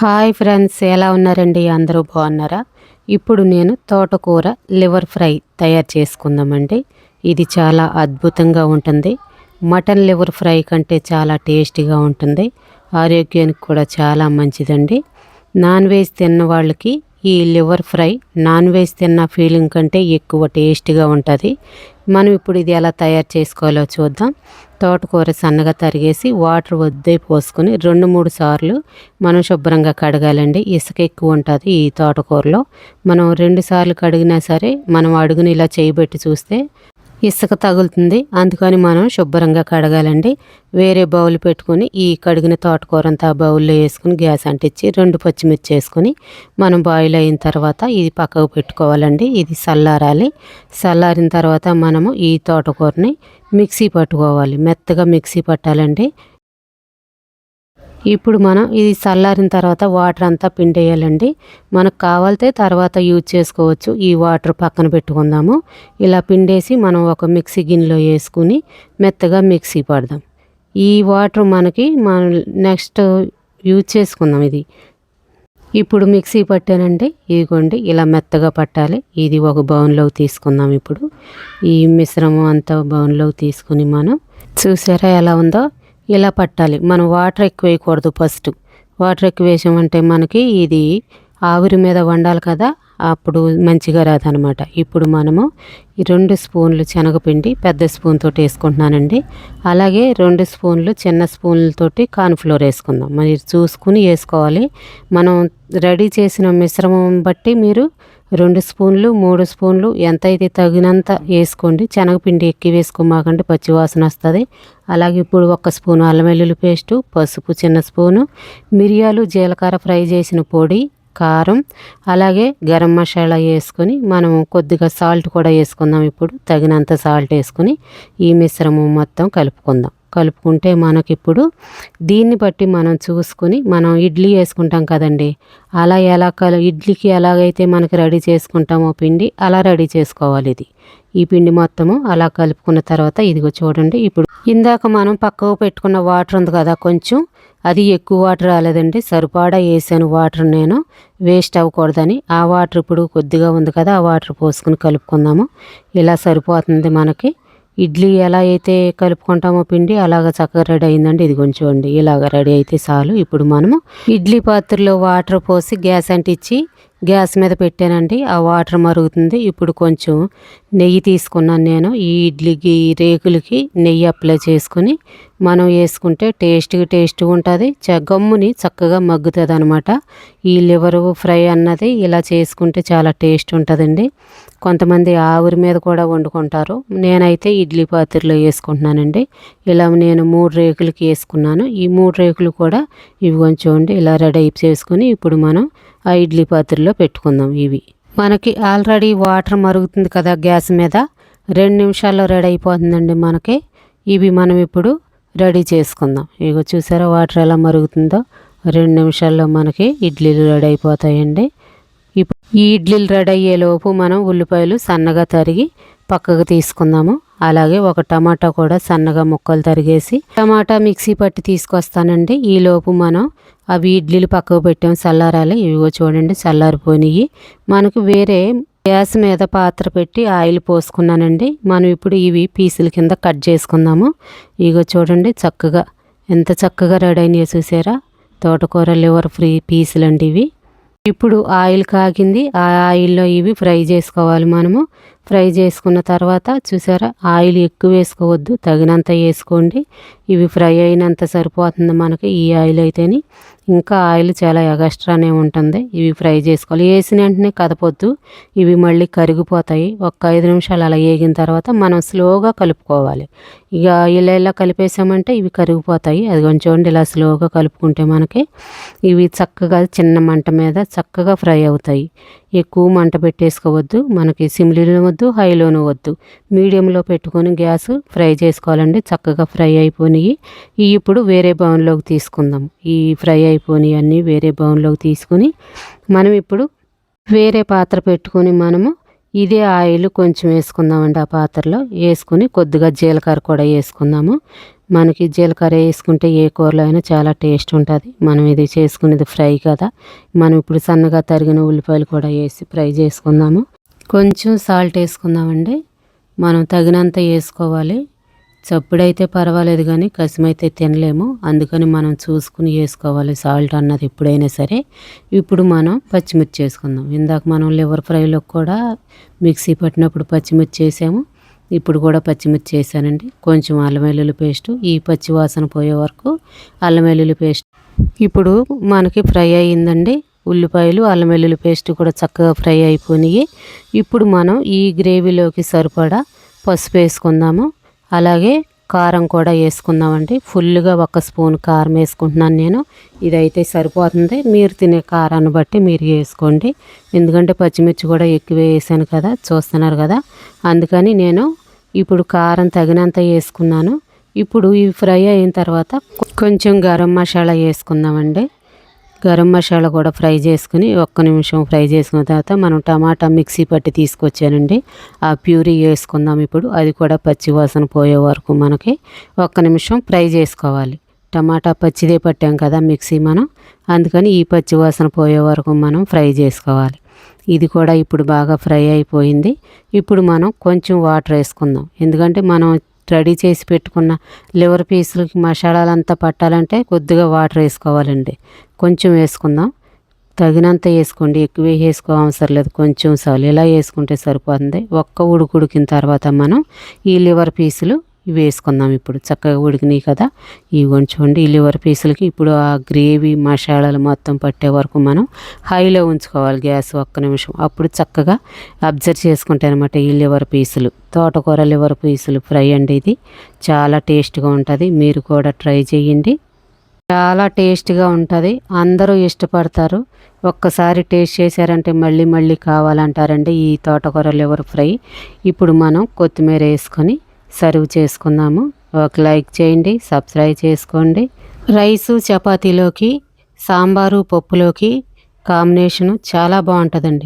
Hi friends ఎలా ఉన్నారండి? అందరూ బాగున్నారా? ఇప్పుడు నేను తోటకూర లివర్ ఫ్రై తయారు చేసుకుందామండి. ఇది చాలా అద్భుతంగా ఉంటుంది. మటన్ లివర్ ఫ్రై కంటే చాలా టేస్టీగా ఉంటుంది. ఆరోగ్యానికి కూడా చాలా మంచిదండి. నాన్ వెజ్ తిన్న వాళ్ళకి ఈ లివర్ ఫ్రై నాన్ వెజ్ తిన్న ఫీలింగ్ కంటే ఎక్కువ టేస్టీగా ఉంటుంది. మనం ఇప్పుడు ఇది ఎలా తయారు చేసుకోవాలో చూద్దాం. తోటకూర సన్నగా తరిగేసి వాటర్ వద్దే పోసుకొని రెండు మూడు సార్లు మనం శుభ్రంగా కడగాలండి. ఇసుక ఎక్కువ ఉంటుంది ఈ తోటకూరలో. మనం రెండు సార్లు కడిగినా సరే మనం అడుగుని ఇలా చేయబెట్టి చూస్తే ఇసుక తగులుతుంది. అందుకని మనం శుభ్రంగా కడగాలండి. వేరే బౌల్ పెట్టుకొని ఈ కడిగిన తోటకూర అంతా బౌల్లో వేసుకుని గ్యాస్ అంటించి రెండు పచ్చిమిర్చి వేసుకొని మనం బాయిల్ అయిన తర్వాత ఇది పక్కకు పెట్టుకోవాలండి. ఇది చల్లారాలి. చల్లారిన తర్వాత మనము ఈ తోటకూరని మిక్సీ పట్టుకోవాలి. మెత్తగా మిక్సీ పట్టాలండి. ఇప్పుడు మనం ఇది చల్లారిన తర్వాత వాటర్ అంతా పిండేయాలండి. మనకు కావాలితే తర్వాత యూజ్ చేసుకోవచ్చు. ఈ వాటర్ పక్కన పెట్టుకుందాము. ఇలా పిండేసి మనం ఒక మిక్సీ గిన్నెలో వేసుకుని మెత్తగా మిక్సీ పడదాం. ఈ వాటర్ మనకి మనం నెక్స్ట్ యూజ్ చేసుకుందాం ఇది. ఇప్పుడు మిక్సీ పట్టానండి. ఇదిగోండి ఇలా మెత్తగా పట్టాలి. ఇది ఒక బౌన్లోకి తీసుకుందాం ఇప్పుడు. ఈ మిశ్రమం అంతా బౌన్లోకి తీసుకుని మనం చూసారా ఎలా ఉందో? ఇలా పట్టాలి. మనం వాటర్ ఎక్కువ వేయకూడదు ఫస్ట్. వాటర్ ఎక్కువ వేసామంటే మనకి ఇది ఆవిరి మీద వండాలి కదా అప్పుడు మంచిగా రాదనమాట ఇప్పుడు మనము ఈ రెండు స్పూన్లు శనగపిండి పెద్ద స్పూన్ తోటి వేసుకుంటున్నానండి. అలాగే రెండు స్పూన్లు చిన్న స్పూన్లతోటి కార్న్ఫ్లోర్ వేసుకుందాం. మరి చూసుకుని వేసుకోవాలి. మనం రెడీ చేసిన మిశ్రమం బట్టి మీరు రెండు స్పూన్లు మూడు స్పూన్లు ఎంత అయితే తగినంత వేసుకోండి. శనగపిండి ఎక్కి వేసుకోమాకండి పచ్చివాసన వస్తుంది. అలాగే ఇప్పుడు ఒక స్పూను అల్లం వెల్లుల్లి పేస్టు పసుపు చిన్న స్పూను మిరియాలు జీలకర్ర ఫ్రై చేసిన పొడి కారం అలాగే గరం మసాలా వేసుకొని మనం కొద్దిగా సాల్ట్ కూడా వేసుకుందాం. ఇప్పుడు తగినంత సాల్ట్ వేసుకొని ఈ మిశ్రమం మొత్తం కలుపుకుందాం. కలుపుకుంటే మనకిప్పుడు దీన్ని బట్టి మనం చూసుకుని మనం ఇడ్లీ వేసుకుంటాం కదండి. అలా ఎలా కల ఇడ్లీకి ఎలాగైతే మనకి రెడీ చేసుకుంటామో పిండి అలా రెడీ చేసుకోవాలి ఇది. ఈ పిండి మొత్తము అలా కలుపుకున్న తర్వాత ఇదిగో చూడండి ఇప్పుడు ఇందాక మనం పక్కకు పెట్టుకున్న వాటర్ ఉంది కదా కొంచెం అది ఎక్కువ వాటర్ రాలేదండి. సరిపాడా వేసాను వాటర్ నేను వేస్ట్ అవ్వకూడదని. ఆ వాటర్ ఇప్పుడు కొద్దిగా ఉంది కదా ఆ వాటర్ పోసుకుని కలుపుకుందాము. ఇలా సరిపోతుంది మనకి. ఇడ్లీ ఎలా అయితే కలుపుకుంటామో పిండి అలాగ చక్కగా రెడీ అయిందండి. ఇది కొంచెం ఇలాగ రెడీ అయితే చాలు. ఇప్పుడు మనము ఇడ్లీ పాత్రలో వాటర్ పోసి గ్యాస్ అంటించి గ్యాస్ మీద పెట్టానండి. ఆ వాటర్ మరుగుతుంది. ఇప్పుడు కొంచెం నెయ్యి తీసుకున్నాను నేను. ఈ ఇడ్లీకి రేకులకి నెయ్యి అప్లై చేసుకుని మనం వేసుకుంటే టేస్ట్గా టేస్ట్ ఉంటుంది. గమ్ముని చక్కగా మగ్గుతుంది అనమాట ఈ లివర్ ఫ్రై అన్నది ఇలా చేసుకుంటే చాలా టేస్ట్ ఉంటుందండి. కొంతమంది ఆవిరి మీద కూడా వండుకుంటారు. నేనైతే ఇడ్లీ పాత్రలో వేసుకుంటున్నానండి. ఇలా నేను మూడు రేకులకి వేసుకున్నాను. ఈ మూడు రేకులు కూడా ఇవి కొంచెం ఇలా రెడీ చేసుకుని ఇప్పుడు మనం ఆ ఇడ్లీ పాత్రలో పెట్టుకుందాం ఇవి. మనకి ఆల్రెడీ వాటర్ మరుగుతుంది కదా గ్యాస్ మీద. రెండు నిమిషాల్లో రెడీ అయిపోతుందండి మనకి. ఇవి మనం ఇప్పుడు రెడీ చేసుకుందాం. ఇగో చూసారా వాటర్ ఎలా మరుగుతుందో? రెండు నిమిషాల్లో మనకి ఇడ్లీలు రెడీ అయిపోతాయండి. ఇప్పుడు ఈ ఇడ్లీలు రెడీ అయ్యేలోపు మనం ఉల్లిపాయలు సన్నగా తరిగి పక్కకు తీసుకుందాము. అలాగే ఒక టమాటా కూడా సన్నగా ముక్కలు తరిగేసి టమాటా మిక్సీ పట్టి తీసుకొస్తానండి. ఈలోపు మనం అవి ఇడ్లీలు పక్కకు పెట్టాం చల్లారాలి. ఇవిగో చూడండి చల్లారిపోయినాయి. మనకు వేరే గ్యాస్ మీద పాత్ర పెట్టి ఆయిల్ పోసుకున్నానండి. మనం ఇప్పుడు ఇవి పీసుల కింద కట్ చేసుకుందాము. ఇగో చూడండి చక్కగా ఎంత చక్కగా రెడీ అయినాయో చూసారా? తోటకూర లివర్ ఫ్రీ పీసులు అండి ఇవి. ఇప్పుడు ఆయిల్ కాగింది. ఆ ఆయిల్లో ఇవి ఫ్రై చేసుకోవాలి మనము. ఫ్రై చేసుకున్న తర్వాత చూసారా ఆయిల్ ఎక్కువ వేసుకోవద్దు తగినంత వేసుకోండి. ఇవి ఫ్రై అయినంత సరిపోతుంది మనకి ఈ ఆయిల్ అయితేని. ఇంకా ఆయిల్ చాలా ఎగస్ట్రానే ఉంటుంది ఇవి ఫ్రై చేసుకోవాలి. వేసిన వెంటనే కదపొద్దు ఇవి మళ్ళీ కరిగిపోతాయి. ఒక ఐదు నిమిషాలు అలా వేగిన తర్వాత మనం స్లోగా కలుపుకోవాలి. ఇక ఇలా ఇలా కలిపేసామంటే ఇవి కరిగిపోతాయి. అది కొంచెం ఇలా స్లోగా కలుపుకుంటే మనకి ఇవి చక్కగా చిన్న మంట మీద చక్కగా ఫ్రై అవుతాయి. ఎక్కువ మంట పెట్టేసుకోవద్దు మనకి సిమ్లీలో వద్దు హైలోనూ వద్దు. మీడియంలో పెట్టుకొని గ్యాస్ ఫ్రై చేసుకోవాలండి. చక్కగా ఫ్రై అయిపోయినాయి ఈ ఇప్పుడు వేరే బౌన్లోకి తీసుకుందాం. ఈ ఫ్రై అయిపోయినాయి అన్నీ వేరే బౌన్లోకి తీసుకుని మనం ఇప్పుడు వేరే పాత్ర పెట్టుకొని మనము ఇదే ఆయిల్ కొంచెం వేసుకుందామండి ఆ పాత్రలో. వేసుకుని కొద్దిగా జీలకర్ర కూడా వేసుకుందాము. మనకి జీలకర్ర వేసుకుంటే ఏ కూరలో అయినా చాలా టేస్ట్ ఉంటుంది. మనం ఇది చేసుకునేది ఫ్రై కదా. మనం ఇప్పుడు సన్నగా తరిగిన ఉల్లిపాయలు కూడా వేసి ఫ్రై చేసుకుందాము. కొంచెం సాల్ట్ వేసుకుందామండి. మనం తగినంత వేసుకోవాలి. చప్పుడైతే పర్వాలేదు కానీ కసిమైతే తినలేము. అందుకని మనం చూసుకుని వేసుకోవాలి. సాల్ట్ అన్నది ఎప్పుడైనా సరే. ఇప్పుడు మనం పచ్చిమిర్చి వేసుకుందాం. ఇందాక మనం లివర్ ఫ్రైలో కూడా మిక్సీ పట్టినప్పుడు పచ్చిమిర్చి వేసాము. ఇప్పుడు కూడా పచ్చిమిర్చి వేసానండి. కొంచెం అల్లం వెల్లుల్లి పేస్ట్. ఈ పచ్చి వాసన పోయే వరకు అల్లం వెల్లుల్లి పేస్ట్. ఇప్పుడు మనకి ఫ్రై అయ్యిందండి. ఉల్లిపాయలు అల్లం వెల్లుల్లి పేస్ట్ కూడా చక్కగా ఫ్రై అయిపోయినాయి. ఇప్పుడు మనం ఈ గ్రేవీలోకి సరిపడా పసుపు వేసుకుందాము. అలాగే కారం కూడా వేసుకుందామండి. ఫుల్గా ఒక స్పూన్ కారం వేసుకుంటున్నాను నేను. ఇదైతే సరిపోతుంది. మీరు తినే కారాన్ని బట్టి మీరు వేసుకోండి. ఎందుకంటే పచ్చిమిర్చి కూడా ఎక్కువ వేసాను కదా చూస్తున్నారు కదా. అందుకని నేను ఇప్పుడు కారం తగినంత వేసుకున్నాను. ఇప్పుడు ఇవి ఫ్రై అయిన తర్వాత కొంచెం గరం మసాలా వేసుకుందామండి. గరం మసాలా కూడా ఫ్రై చేసుకుని ఒక్క నిమిషం ఫ్రై చేసుకున్న తర్వాత మనం టమాటా మిక్సీ పట్టి తీసుకొచ్చానండి. ఆ ప్యూరీ వేసుకుందాం ఇప్పుడు. అది కూడా పచ్చి వాసన పోయే వరకు మనకి ఒక్క నిమిషం ఫ్రై చేసుకోవాలి. టమాటా పచ్చిదే పట్టాం కదా మిక్సీ మనం. అందుకని ఈ పచ్చి వాసన పోయే వరకు మనం ఫ్రై చేసుకోవాలి. ఇది కూడా ఇప్పుడు బాగా ఫ్రై అయిపోయింది. ఇప్పుడు మనం కొంచెం వాటర్ వేసుకుందాం. ఎందుకంటే మనం రెడీ చేసి పెట్టుకున్న లివర్ పీసులకి మసాలాలంతా పట్టాలంటే కొద్దిగా వాటర్ వేసుకోవాలండి. కొంచెం వేసుకుందాం. తగినంత వేసుకోండి. ఎక్కువ వేసుకో అవసరం లేదు. కొంచెం చాలు. ఇలా వేసుకుంటే సరిపోతుంది. ఒక్క ఉడుకు ఉడికిన తర్వాత మనం ఈ లివర్ పీసులు ఇవి వేసుకుందాం ఇప్పుడు. చక్కగా ఉడికినాయి కదా. ఇవి ఉంచుకోండి ఈ లివర్ పీసులకి ఇప్పుడు ఆ గ్రేవీ మసాలాలు మొత్తం పట్టే వరకు మనం హైలో ఉంచుకోవాలి గ్యాస్ ఒక్క నిమిషం. అప్పుడు చక్కగా అబ్జర్వ్ చేసుకుంటాయి అనమాట ఈ లివర్ పీసులు. తోటకూర లివర్ పీసులు ఫ్రై అండి ఇది. చాలా టేస్ట్గా ఉంటుంది. మీరు కూడా ట్రై చేయండి. చాలా టేస్ట్గా ఉంటుంది. అందరూ ఇష్టపడతారు. ఒక్కసారి టేస్ట్ చేశారంటే మళ్ళీ మళ్ళీ కావాలంటారండి ఈ తోటకూర లివర్ ఫ్రై. ఇప్పుడు మనం కొత్తిమీర వేసుకొని సర్వ్ చేసుకుందాము ఒక లైక్ చేయండి సబ్స్క్రైబ్ చేసుకోండి. రైసు చపాతీలోకి సాంబారు పప్పులోకి కాంబినేషను చాలా బాగుంటుందండి.